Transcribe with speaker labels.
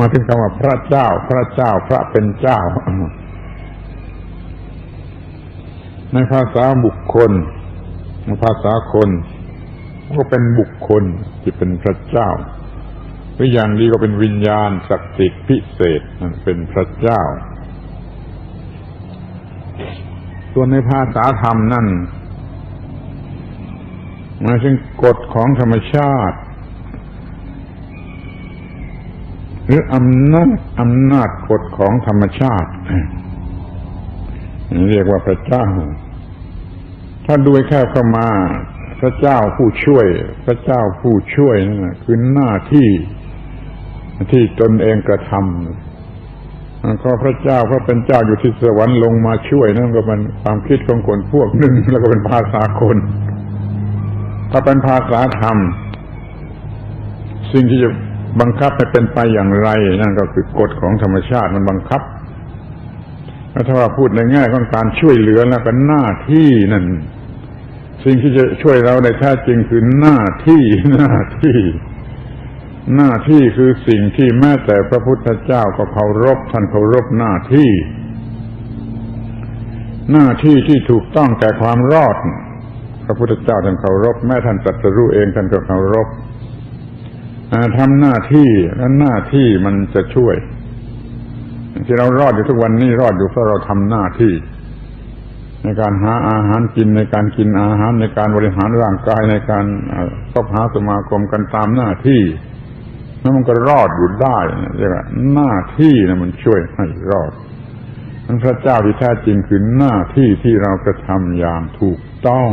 Speaker 1: มาถึงคำว่าพระเจ้า พระเจ้าพระเป็นเจ้า ในภาษาบุคคลในภาษาคนก็เป็นบุคคลที่เป็นพระเจ้าหรืออย่างดีก็เป็นวิญญาณศักดิ์สิทธิ์พิเศษนั่นเป็นพระเจ้า ส่วนในภาษาธรรมนั่นหมายถึงกฎของธรรมชาติ หรืออำนาจอำนาจกฎของธรรมชาติเรียกว่าพระเจ้า ถ้าดูแค่เข้ามา พระเจ้าผู้ช่วย พระเจ้าผู้ช่วยนั่นนะคือหน้าที่ที่ตนเองกระทำก็พระเจ้าพระเป็นเจ้าอยู่ที่สวรรค์ลงมาช่วยนั่นก็เป็นความคิดของคนพวกหนึ่งแล้วก็เป็นภาษาคน ถ้าเป็นภาษาธรรม สิ่งที่จะ บังคับให้เป็นไปอย่างไร นั่นก็คือกฎของธรรมชาติมันบังคับแล้วถ้าว่าพูดในแง่ของการช่วยเหลือแล้วก็หน้าที่นั่นสิ่งที่จะช่วยเราในแท้จริงคือหน้าที่หน้าที่ หน้าที่คือสิ่งที่แม้แต่พระพุทธเจ้าก็เคารพท่านเคารพหน้าที่ หน้าที่ที่ถูกต้องแก่ความรอด พระพุทธเจ้าท่านเคารพแม้ท่านตรัสรู้เองท่านก็เคารพ ทำหน้าที่และหน้าที่มันจะช่วย ที่เรารอดอยู่ทุกวันนี้รอดอยู่เพราะเราทำหน้าที่ ในการหาอาหารกินในการกินอาหารในการบริหารร่างกายในการคบหาสมาคมกันตามหน้าที่แล้วมันก็รอดอยู่ได้เรียกว่าหน้าที่นะมันช่วยให้รอดนั้นพระเจ้าที่แท้จริงคือหน้าที่ที่เรากระทำอย่างถูกต้อง